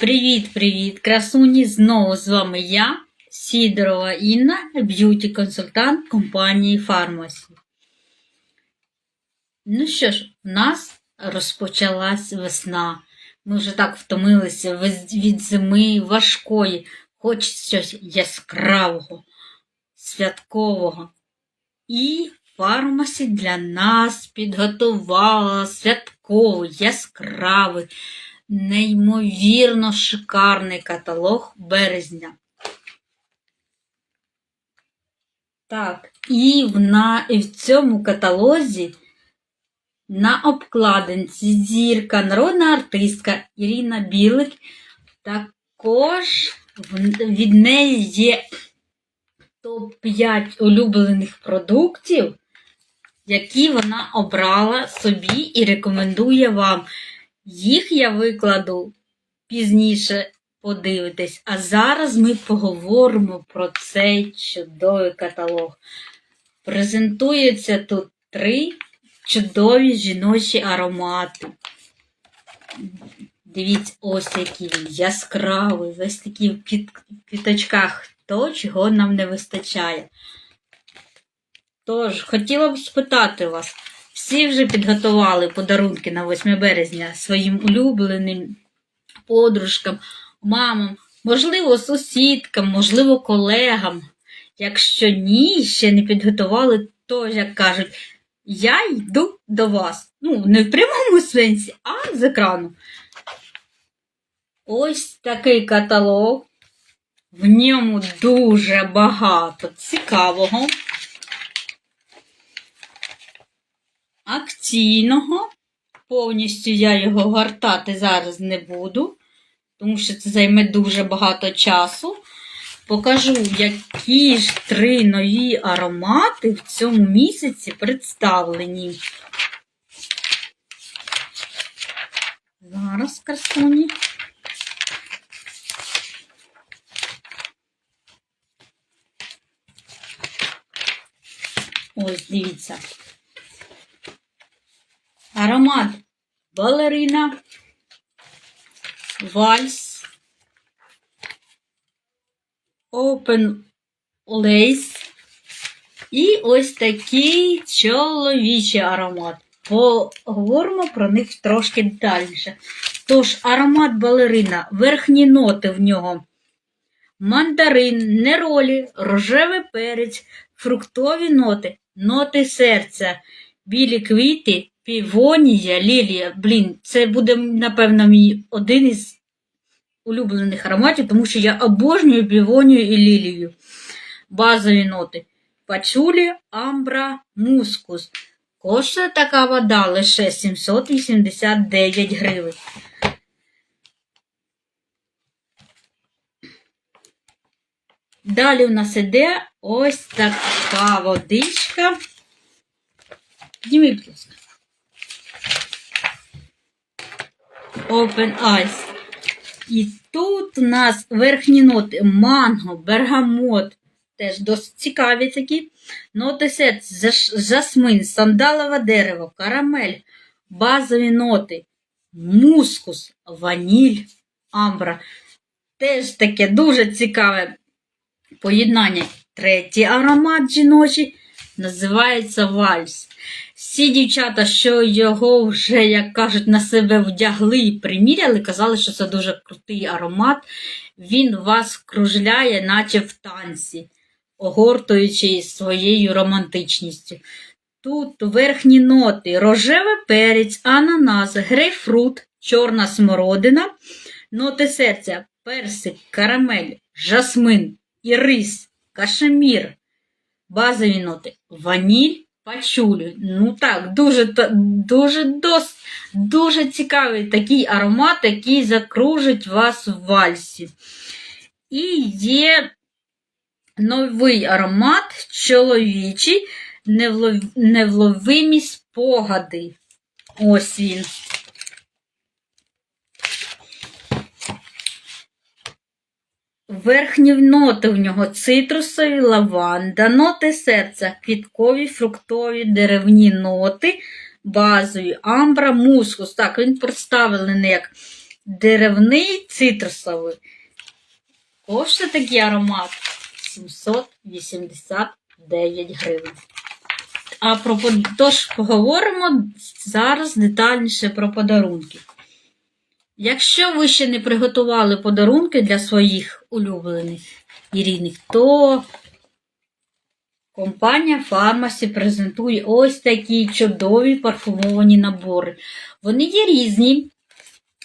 Привіт-привіт, красуні! Знову з вами я, Сідорова Інна, б'юті-консультант компанії Фармасі. Ну що ж, у нас розпочалась весна. Ми вже так втомилися від зими важкої. Хочеться щось яскравого, святкового. І фармасі для нас підготувала святковий, яскравий, неймовірно шикарний каталог березня. Так, і в, на, і в цьому каталозі на обкладинці зірка, народна артистка Ірина Білик. Також від неї є топ-5 улюблених продуктів, які вона обрала собі і рекомендує вам. Їх я викладу пізніше подивитесь, а зараз ми поговоримо про цей чудовий каталог. Презентується тут три чудові жіночі аромати. Дивіться, ось який яскравий, весь такий в квіт- квіточках, то, чого нам не вистачає. Тож, хотіла б спитати вас, всі вже підготували подарунки на 8 березня своїм улюбленим подружкам, мамам, можливо, сусідкам, можливо, колегам. Якщо ні, ще не підготували, то, як кажуть, я йду до вас. Ну, не в прямому сенсі, а з екрану. Ось такий каталог. В ньому дуже багато цікавого, акційного. Повністю я його гортати зараз не буду, тому що це займе дуже багато часу. Покажу, які ж три нові аромати в цьому місяці представлені. Зараз красуні. Ось, дивіться. Аромат балерина, вальс, open lace і ось такий чоловічий аромат. Поговоримо про них трошки детальніше. Тож, аромат балерина, верхні ноти в нього. Мандарин, неролі, рожевий перець, фруктові ноти, ноти серця, білі квіти, півонія, лілія. Блін, це буде, напевно, мій один із улюблених ароматів, тому що я обожнюю півонію і лілію. Базові ноти. Пачулі, амбра, мускус. Коштує така вода лише 789 гривень. Далі у нас іде ось така водичка. Підніми, будь ласка. Open Eyes. І тут у нас верхні ноти манго, бергамот, теж досить цікаві такі. Ноти заш- жасмин, сандалове дерево, карамель, базові ноти, мускус, ваніль, амбра. Теж таке дуже цікаве поєднання. Третій аромат жіночий називається вальс. Всі дівчата, що його вже, як кажуть, на себе вдягли і приміряли, казали, що це дуже крутий аромат. Він вас кружляє, наче в танці, огортуючи своєю романтичністю. Тут верхні ноти: рожевий перець, ананас, грейпфрут, чорна смородина, ноти серця, персик, карамель, жасмин, ірис, кашемір, базові ноти, ваніль, пачулі. Ну так, дуже, дуже, дос, дуже цікавий такий аромат, який закружить вас в вальсі. І є новий аромат чоловічий, невловимі спогади. Ось він. Верхні ноти в нього цитрусові, лаванда, ноти серця, квіткові, фруктові, деревні ноти, базові, амбра, мускус. Так, він представлений як деревний цитрусовий. Коштує такий аромат 789 гривень. А про тож поговоримо зараз детальніше про подарунки. Якщо ви ще не приготували подарунки для своїх улюблених і рідних, то компанія Фармасі презентує ось такі чудові парфумовані набори. Вони є різні.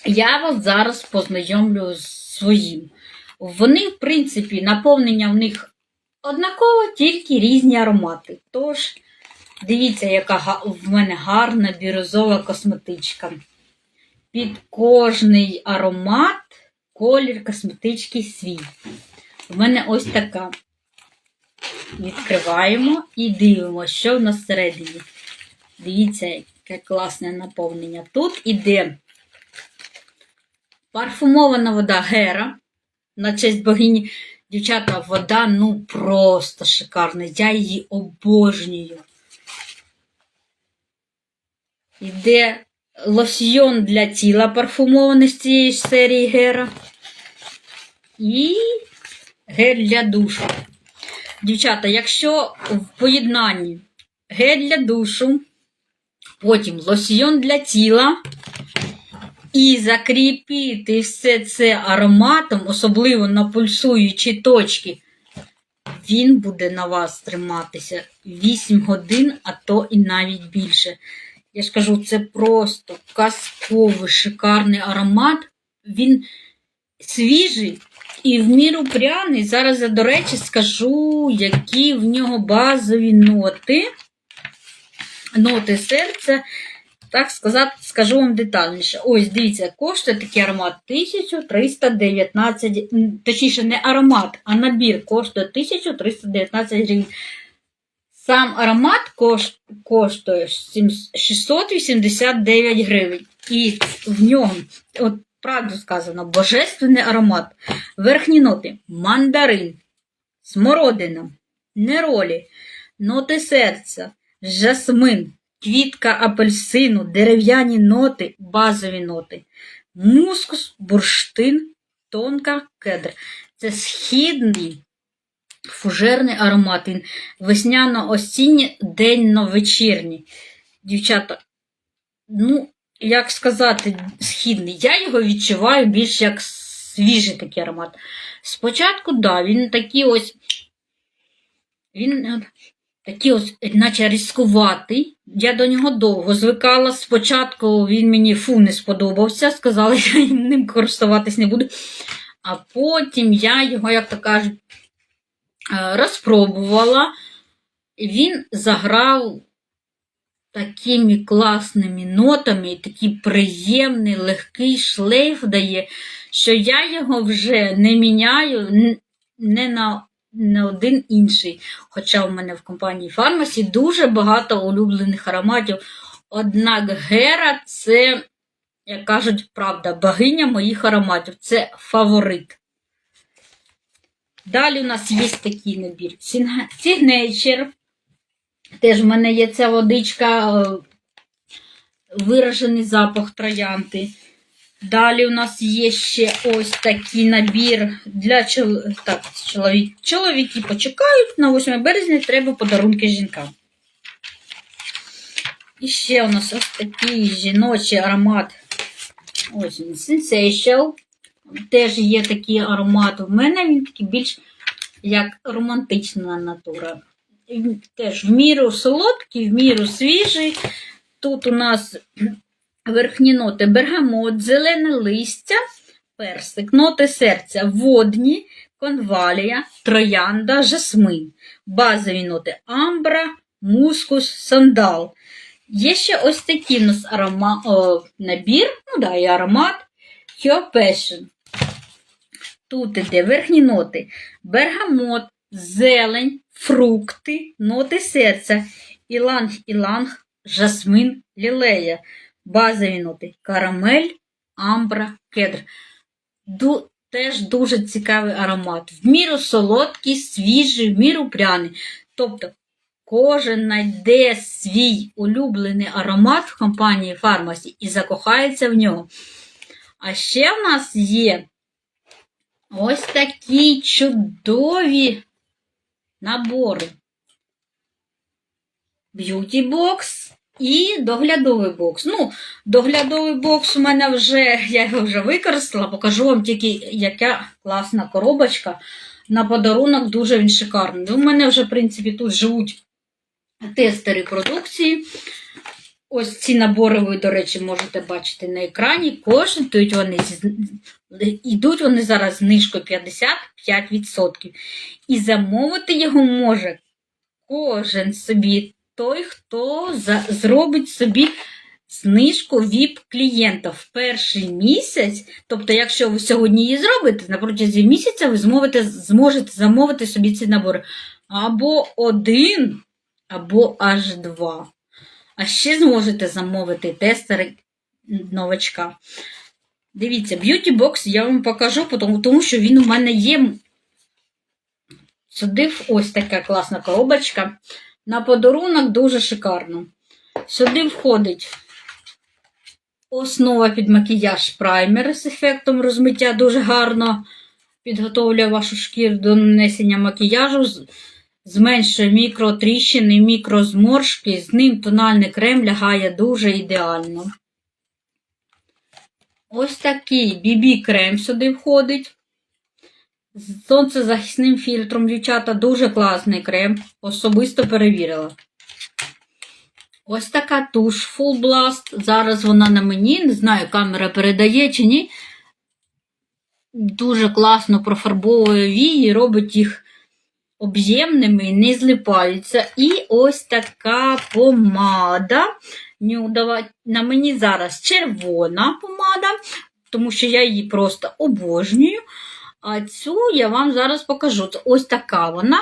Я вас зараз познайомлю з своїм. Вони, в принципі, наповнення в них однаково, тільки різні аромати. Тож, дивіться, яка в мене гарна бірюзова косметичка. Під кожний аромат колір косметички свій. У мене ось така. Відкриваємо і дивимося, що в нас всередині. Дивіться, яке класне наповнення. Тут іде парфумована вода Гера. На честь богині. Дівчата, вода ну просто шикарна. Я її обожнюю. Іде лосьйон для тіла парфумований з цієї серії Гера. І гель для душу. Дівчата, якщо в поєднанні гель для душу, потім лосьйон для тіла, і закріпити все це ароматом, особливо на пульсуючі точки, він буде на вас триматися 8 годин, а то і навіть більше. Я ж кажу, це просто казковий, шикарний аромат. Він свіжий і в міру пряний. Зараз я, до речі, скажу, які в нього базові ноти. Ноти серця. Так сказати, скажу вам детальніше. Ось, дивіться, коштує такий аромат 1319, точніше, не аромат, а набір коштує 1319 гривень. Сам аромат кош- коштує 689 гривень. І в ньому, от правду сказано, божественний аромат. Верхні ноти мандарин, смородина, неролі, ноти серця, жасмин, квітка апельсину, дерев'яні ноти, базові ноти, мускус, бурштин, тонка кедр. Це східний фужерний аромат. Він весняно-осінній, денно-вечірній. Дівчата, ну, як сказати, східний. Я його відчуваю більш як свіжий такий аромат. Спочатку, да, він такий ось. Він е, такий ось, наче різкуватий. Я до нього довго звикала. Спочатку він мені фу не сподобався, сказали, я ним користуватись не буду. А потім я його, як то кажуть, розпробувала. І Він заграв такими класними нотами, такий приємний, легкий шлейф дає, що я його вже не міняю не на, на один інший. Хоча в мене в компанії Фармасі дуже багато улюблених ароматів. Однак Гера це, як кажуть, правда, богиня моїх ароматів. Це фаворит. Далі у нас є такий набір. Signature. Теж в мене є ця водичка, е, виражений запах троянди. Далі у нас є ще ось такий набір для так, чоловік... чоловіки почекають на 8 березня, треба подарунки жінкам. І ще у нас ось такий жіночий аромат. Ось він, Sensation. Теж є такий аромат. У мене він такий більш як романтична натура. Теж в міру солодкий, в міру свіжий. Тут у нас верхні ноти бергамот, зелене листя, персик, ноти серця, водні, конвалія, троянда, жасмин. Базові ноти амбра, мускус, сандал. Є ще ось такий у нас арома, о, набір, ну да, і аромат Your Passion. Тут іде верхні ноти: бергамот, зелень, фрукти, ноти серця, іланг, іланг, жасмин, лілея. Базові ноти карамель, амбра, кедр. Ду, теж дуже цікавий аромат. В міру солодкий, свіжий, в міру пряний. Тобто кожен знайде свій улюблений аромат в компанії Фармасі і закохається в нього. А ще в нас є ось такі чудові набори. Б'юті бокс і доглядовий бокс. Ну, доглядовий бокс у мене вже, я його вже використала, покажу вам тільки, яка класна коробочка. На подарунок дуже він шикарний. У мене вже, в принципі, тут живуть тестери продукції. Ось ці набори ви, до речі, можете бачити на екрані. Коштують вони, йдуть вони зараз знижкою 55%. І замовити його може кожен собі той, хто зробить собі знижку VIP клієнта в перший місяць. Тобто, якщо ви сьогодні її зробите, на протязі місяця ви зможете, зможете замовити собі ці набори. Або один, або аж два. А ще зможете замовити тестери новачка. Дивіться, Box я вам покажу, тому що він у мене є. Сюди ось така класна коробочка. На подарунок дуже шикарно. Сюди входить основа під макіяж праймер з ефектом розмиття дуже гарно підготовлює вашу шкіру до нанесення макіяжу. Зменшує мікротріщини, мікрозморшки, з ним тональний крем лягає дуже ідеально. Ось такий BB-крем сюди входить. З сонцезахисним фільтром, дівчата, дуже класний крем. Особисто перевірила. Ось така туш Full Blast. Зараз вона на мені. Не знаю, камера передає чи ні. Дуже класно профарбовує вії, робить їх об'ємними, не злипаються. І ось така помада. Нюдова. На мені зараз червона помада, тому що я її просто обожнюю. А цю я вам зараз покажу. Ось така вона.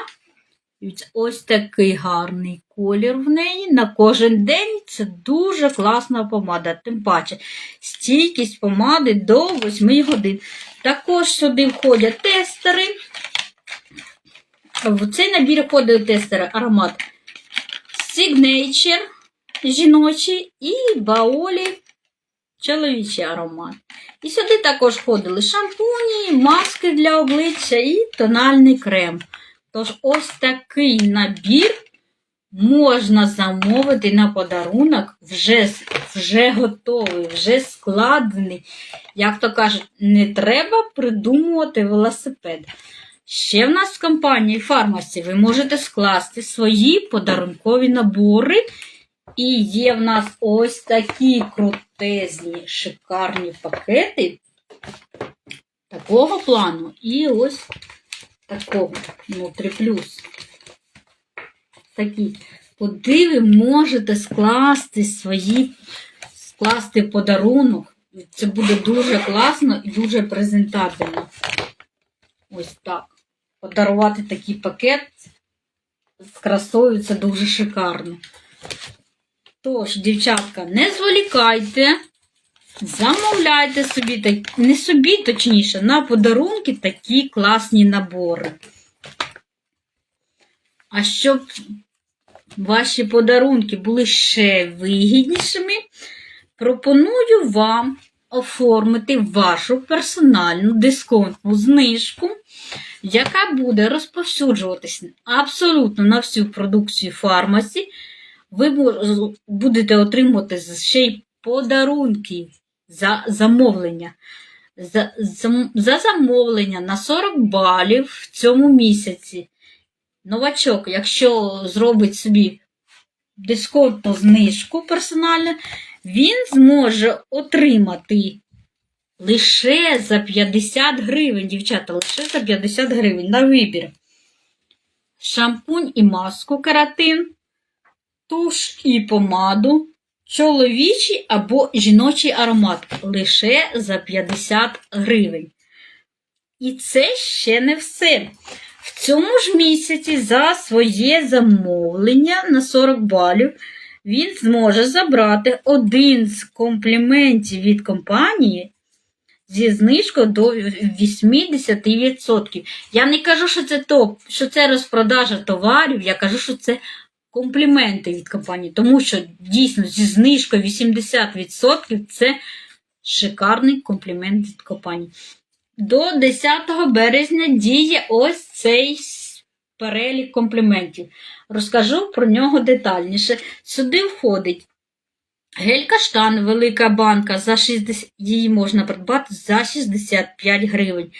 Ось такий гарний колір в неї. На кожен день це дуже класна помада. Тим паче, стійкість помади до 8 годин. Також сюди входять тестери. В цей набір входить тестери аромат Signature жіночий і Баолі чоловічий аромат. І сюди також входили шампуні, маски для обличчя і тональний крем. Тож ось такий набір можна замовити на подарунок, вже, вже готовий, вже складений. Як то кажуть, не треба придумувати велосипед. Ще в нас в компанії Фармасі ви можете скласти свої подарункові набори. І є в нас ось такі крутезні, шикарні пакети такого плану. І ось такого внутрі плюс. Такі. Куди ви можете скласти свої, скласти подарунок. Це буде дуже класно і дуже презентабельно. Ось так. Подарувати такий пакет з красою це дуже шикарно. Тож, дівчатка, не зволікайте, замовляйте собі, не собі, точніше, на подарунки такі класні набори. А щоб ваші подарунки були ще вигіднішими, пропоную вам оформити вашу персональну дисконтну знижку, яка буде розповсюджуватися абсолютно на всю продукцію фармасі. Ви будете отримувати ще й подарунки за замовлення. За, за, за замовлення на 40 балів в цьому місяці. Новачок, якщо зробить собі дисконтну знижку персональну, він зможе отримати лише за 50 гривень, дівчата, лише за 50 гривень на вибір. Шампунь і маску кератин, туш і помаду, чоловічий або жіночий аромат лише за 50 гривень. І це ще не все. В цьому ж місяці за своє замовлення на 40 балів він зможе забрати один з компліментів від компанії зі знижкою до 80%. Я не кажу, що це топ, що це розпродажа товарів, я кажу, що це компліменти від компанії, тому що дійсно зі знижкою 80% це Шикарний комплімент від компанії. До 10 березня діє ось цей перелік компліментів. Розкажу про нього детальніше. Сюди входить гель каштан, велика банка, за 60, її можна придбати за 65 гривень.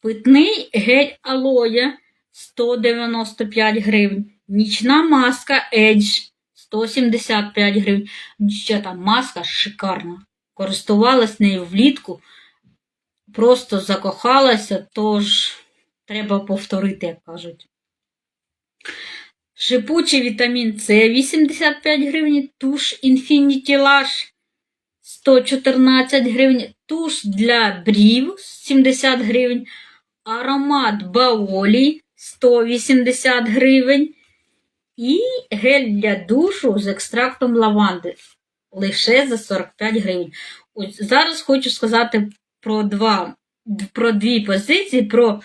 Питний гель алоє 195 гривень. Нічна маска Edge 175 гривень. Дівчата, маска шикарна. Користувалась нею влітку, просто закохалася, тож треба повторити, як кажуть. Шипучий вітамін С 85 гривень, туш Infinity Lash 114 гривень, туш для брів 70 гривень, аромат Баолі 180 гривень і гель для душу з екстрактом лаванди лише за 45 гривень. Ось зараз хочу сказати про два про дві позиції: про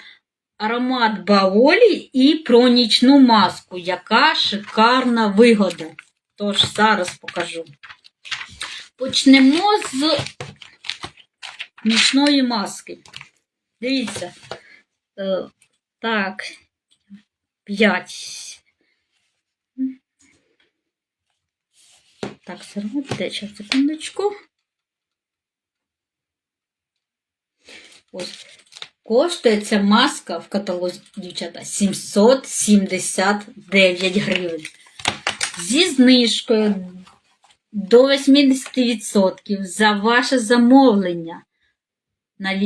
аромат Баолі і про нічну маску, яка шикарна вигода. Тож зараз покажу. Почнемо з нічної маски. Дивіться. Е, так, 5. Так, зробите, ще секундочку. Ось. Коштує ця маска в каталозі, дівчата, 779 гривень. Зі знижкою до 80% за ваше замовлення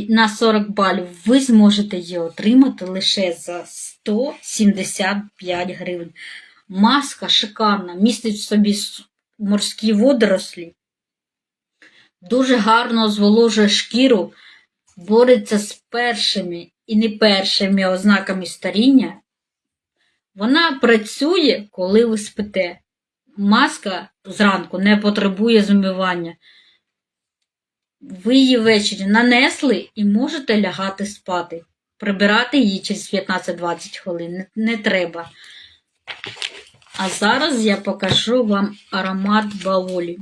на 40 балів ви зможете її отримати лише за 175 гривень. Маска шикарна, містить в собі морські водорослі, дуже гарно зволожує шкіру, бореться з першими і не першими ознаками старіння. Вона працює, коли ви спите. Маска зранку не потребує змивання. Ви її ввечері нанесли і можете лягати спати. Прибирати її через 15-20 хвилин не, не треба. А зараз я покажу вам аромат баолі.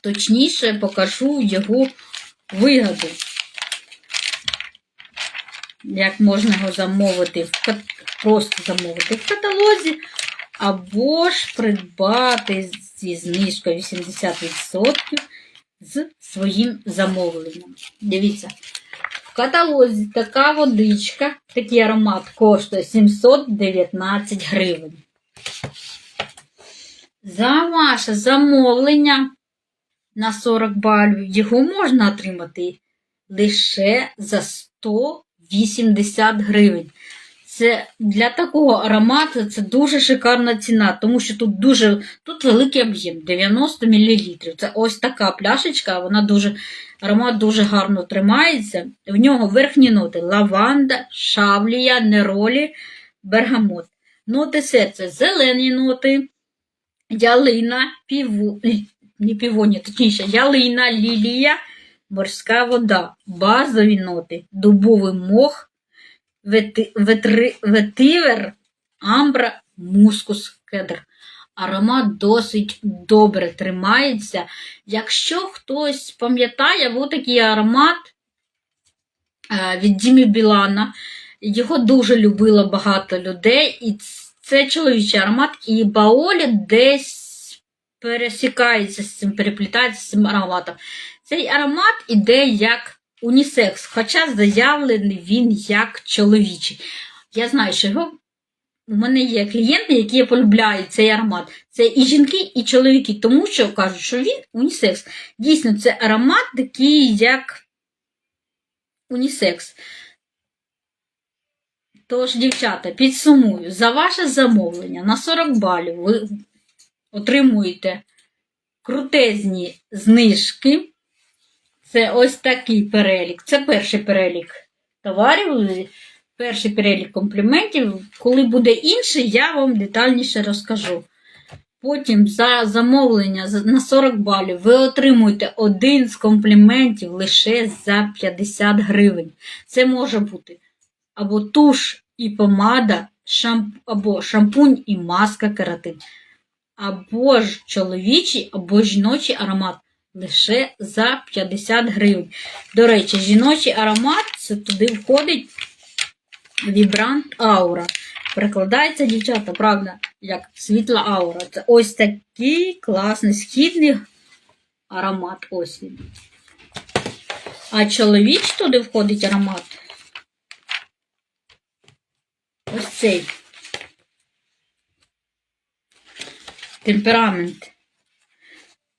Точніше, покажу його вигоду. Як можна його замовити, просто замовити в каталозі, або ж придбати зі знижкою 80% з своїм замовленням. Дивіться, в каталозі така водичка, такий аромат коштує 719 гривень. За ваше замовлення на 40 балів його можна отримати лише за 180 гривень. Це для такого аромату це дуже шикарна ціна, тому що тут дуже тут великий об'єм 90 мл. Це ось така пляшечка, вона дуже аромат дуже гарно тримається. В нього верхні ноти: лаванда, шавлія, неролі, бергамот. Ноти серця, зелені ноти, ялина, піву, не півоні, точніше, ялина, лілія, морська вода, базові ноти, дубовий мох, вети, ветри, ветивер, амбра, мускус, кедр. Аромат досить добре тримається. Якщо хтось пам'ятає, був такий аромат е, від Дімі Білана. Його дуже любило багато людей, і це чоловічий аромат, і Баолі десь пересікається з цим, переплітається з цим ароматом. Цей аромат іде як унісекс, хоча заявлений він як чоловічий. Я знаю, що його у мене є клієнти, які полюбляють цей аромат. Це і жінки, і чоловіки, тому що кажуть, що він унісекс. Дійсно, це аромат такий, як унісекс. Тож, дівчата, підсумую, за ваше замовлення на 40 балів ви отримуєте крутезні знижки. Це ось такий перелік. Це перший перелік товарів, перший перелік компліментів. Коли буде інший, я вам детальніше розкажу. Потім за замовлення на 40 балів ви отримуєте один з компліментів лише за 50 гривень. Це може бути або туш і помада, шамп... або шампунь і маска кератин, або ж чоловічий, або жіночий аромат лише за 50 гривень. До речі, жіночий аромат це туди входить вібрант аура. Перекладається, дівчата, правда, як світла аура. Це ось такий класний східний аромат. Ось він. А чоловіч туди входить аромат. Ось цей. Темперамент.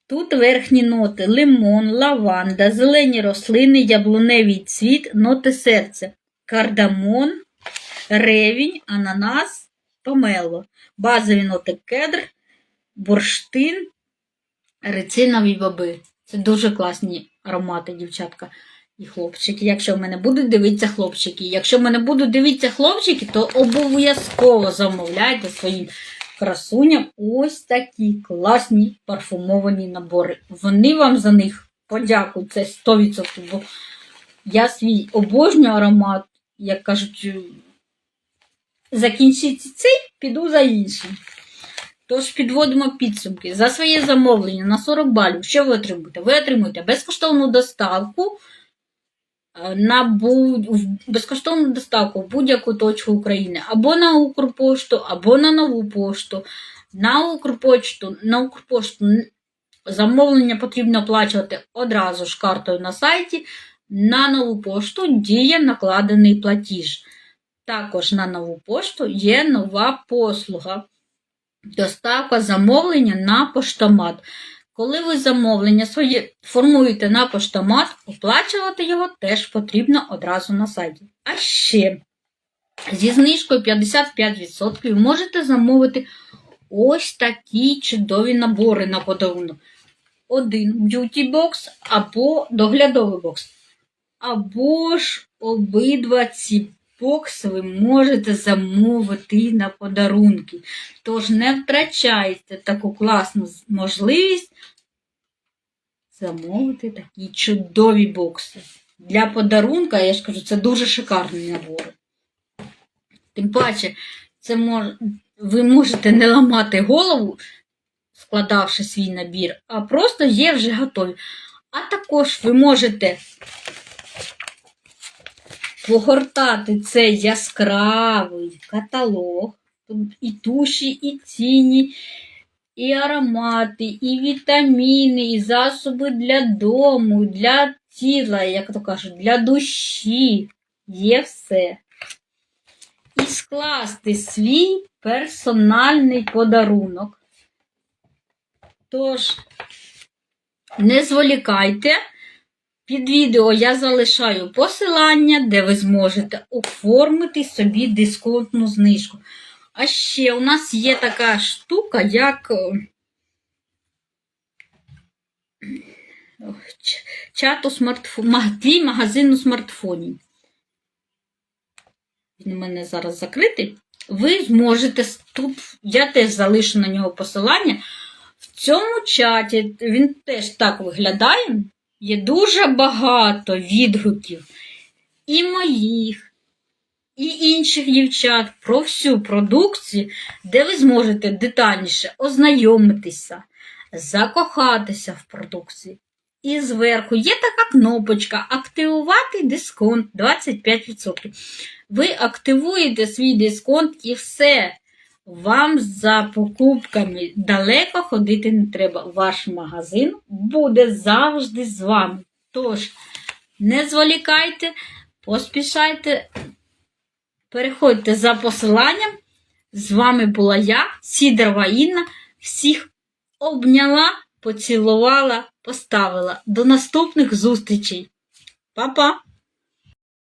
Тут верхні ноти лимон, лаванда, зелені рослини, яблуневий цвіт, ноти серця, кардамон, ревінь, ананас, помело. Базові ноти кедр, бурштин, рицинові баби. Це дуже класні аромати, дівчатка і хлопчики. Якщо в мене будуть дивитися хлопчики. Якщо в мене будуть дивитися хлопчики, то обов'язково замовляйте своїм красуням ось такі класні парфумовані набори. Вони вам за них подякують, це 100%. Бо я свій обожнюю аромат, як кажуть, закінчиться цей, піду за іншим. Тож підводимо підсумки. За своє замовлення на 40 балів, що ви отримуєте? Ви отримуєте безкоштовну доставку на будь... безкоштовну доставку в будь-яку точку України або на Укрпошту, або на нову пошту. На Укрпошту, на Укрпошту замовлення потрібно оплачувати одразу ж картою на сайті. На нову пошту діє накладений платіж. Також на нову пошту є нова послуга. Доставка замовлення на поштомат. Коли ви замовлення своє формуєте на поштомат, оплачувати його теж потрібно одразу на сайті. А ще зі знижкою 55% ви можете замовити ось такі чудові набори на подарунок. Один б'юті бокс або доглядовий бокс. Або ж обидва ці бокси ви можете замовити на подарунки. Тож не втрачайте таку класну можливість замовити такі чудові бокси. Для подарунка, я ж кажу, це дуже шикарний набор. Тим паче, це мож... ви можете не ламати голову, складавши свій набір, а просто є вже готові. А також ви можете погортати цей яскравий каталог. І туші, і тіні, і аромати, і вітаміни, і засоби для дому, для тіла, як то кажуть, для душі. Є все. І скласти свій персональний подарунок. Тож, не зволікайте. Під відео я залишаю посилання, де ви зможете оформити собі дисконтну знижку. А ще у нас є така штука, як е, чат у смартфоні, твій магазин у смартфоні. Він у мене зараз закритий. Ви зможете тут, я теж залишу на нього посилання. В цьому чаті він теж так виглядає. Є дуже багато відгуків і моїх, і інших дівчат про всю продукцію, де ви зможете детальніше ознайомитися, закохатися в продукції. І зверху є така кнопочка Активувати дисконт 25%. Ви активуєте свій дисконт і все. Вам за покупками далеко ходити не треба. Ваш магазин буде завжди з вами. Тож, не зволікайте, поспішайте, переходьте за посиланням. З вами була я, Сідорова Інна. Всіх обняла, поцілувала, поставила. До наступних зустрічей. Па-па!